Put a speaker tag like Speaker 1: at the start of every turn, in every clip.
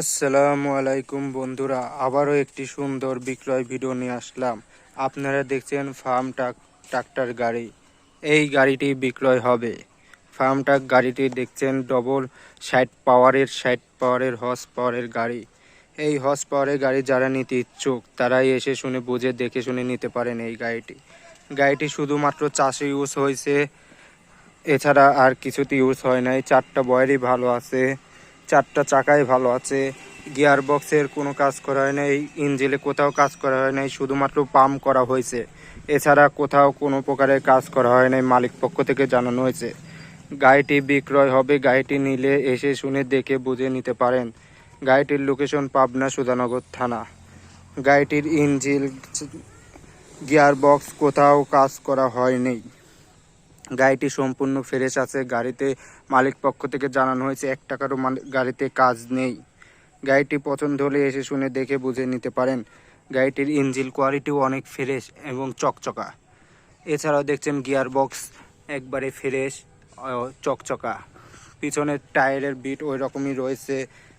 Speaker 1: আসসালামু আলাইকুম বন্ধুরা, আবারও একটি সুন্দর বিক্রয় ভিডিও নিয়ে আসলাম। আপনারা দেখছেন ফার্ম ট্রাক, ট্রাক্টর গাড়ি। এই গাড়িটি বিক্রয় হবে। ফার্ম ট্রাক গাড়িটি দেখছেন ডবল ষাট পাওয়ারের ষাট পাওয়ারের, হর্স পাওয়ারের গাড়ি। এই হর্স পাওয়ারের গাড়ি যারা নিতে ইচ্ছুক, তারাই এসে শুনে বুঝে, দেখে শুনে নিতে পারেন এই গাড়িটি। গাড়িটি শুধুমাত্র চাষে ইউজ হয়েছে, এছাড়া আর কিছুতে ইউজ হয় নাই। চারটা বয়ারই ভালো আছে। চারটা চাকাই ভালো আছে। গিয়ার বক্সের কোনো কাজ করা হয় নাই ইঞ্জিলে কোথাও কাজ করা হয় নাই শুধুমাত্র পাম্প করা হয়েছে। এছাড়া কোথাও কোনো প্রকারের কাজ করা হয় নাই মালিক পক্ষ থেকে জানানো হয়েছে। গাড়িটি বিক্রয় হবে, গাড়িটি নিলে এসে শুনে দেখে বুঝে নিতে পারেন। গাড়িটির লোকেশন পাবনা সুধানগর থানা। গাড়িটির ইঞ্জিল গিয়ার বক্স কোথাও কাজ করা হয়নি। গাড়িটি সম্পূর্ণ ফ্রেশ আছে। গাড়িতে মালিক পক্ষ থেকে জানানো হয়েছে, এক টাকারও গাড়িতে কাজ নেই। গাড়িটি পছন্দ হলে এসে শুনে দেখে বুঝে নিতে পারেন। গাড়িটির ইঞ্জিল কোয়ালিটিও অনেক ফ্রেশ এবং চকচকা। এছাড়াও দেখছেন গিয়ার বক্স একবারে ফ্রেশ চকচকা। পিছনের টায়ারের বিট ওই রকমই রয়েছে,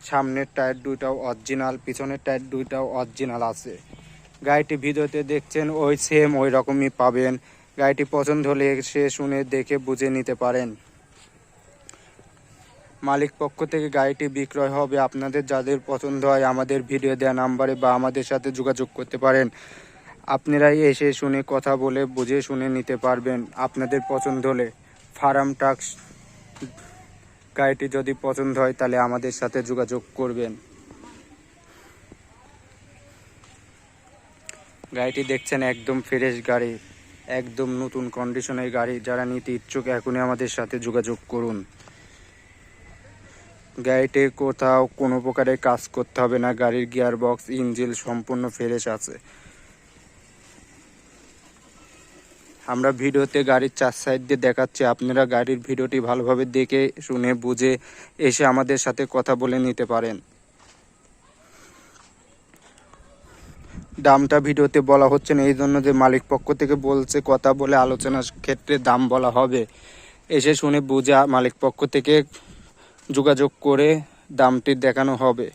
Speaker 1: সামনের টায়ার দুইটাও অরিজিনাল, পিছনের টায়ার দুইটাও অরিজিনাল আছে। গাড়িটি ভিডিওতে দেখছেন ওই সেম ওই রকমই পাবেন। গাড়িটি পছন্দ হলে সে শুনে দেখে বুঝে নিতে পারেন। মালিক পক্ষ থেকে গাড়িটি বিক্রয় হবে। আপনাদের যাদের পছন্দ হয় আমাদের ভিডিও দেওয়া নাম্বারে বা আমাদের সাথে যোগাযোগ করতে পারেন। আপনারাই এসে শুনে কথা বলে বুঝে শুনে নিতে পারবেন আপনাদের পছন্দ হলে। ফার্ম টাক্স গাড়িটি যদি পছন্দ হয় তাহলে আমাদের সাথে যোগাযোগ করবেন। গাড়িটি দেখছেন একদম ফ্রেশ গাড়ি। একদম নতুন কন্ডিশনের গাড়ি, যারা নিতে ইচ্ছুক এখনই আমাদের সাথে যোগাযোগ করুন। গাড়িতে কোথাও কোনো প্রকারে কাজ করতে হবে না, গাড়ির গিয়ার বক্স ইঞ্জিল সম্পূর্ণ ফ্রেশ আছে। আমরা ভিডিওতে গাড়ির চার সাইড দিয়ে দেখাচ্ছি, আপনারা গাড়ির ভিডিওটি ভালোভাবে দেখে, শুনে, বুঝে এসে আমাদের সাথে কথা বলে নিতে পারেন। দামটা ভিডিওতে বলা হচ্ছে না এই জন্য যে মালিক পক্ষ থেকে বলছে, কথা বলে আলোচনার ক্ষেত্রে দাম বলা হবে। এসে শুনে বোঝা মালিক পক্ষ থেকে যোগাযোগ করে দামটি দেখানো হবে।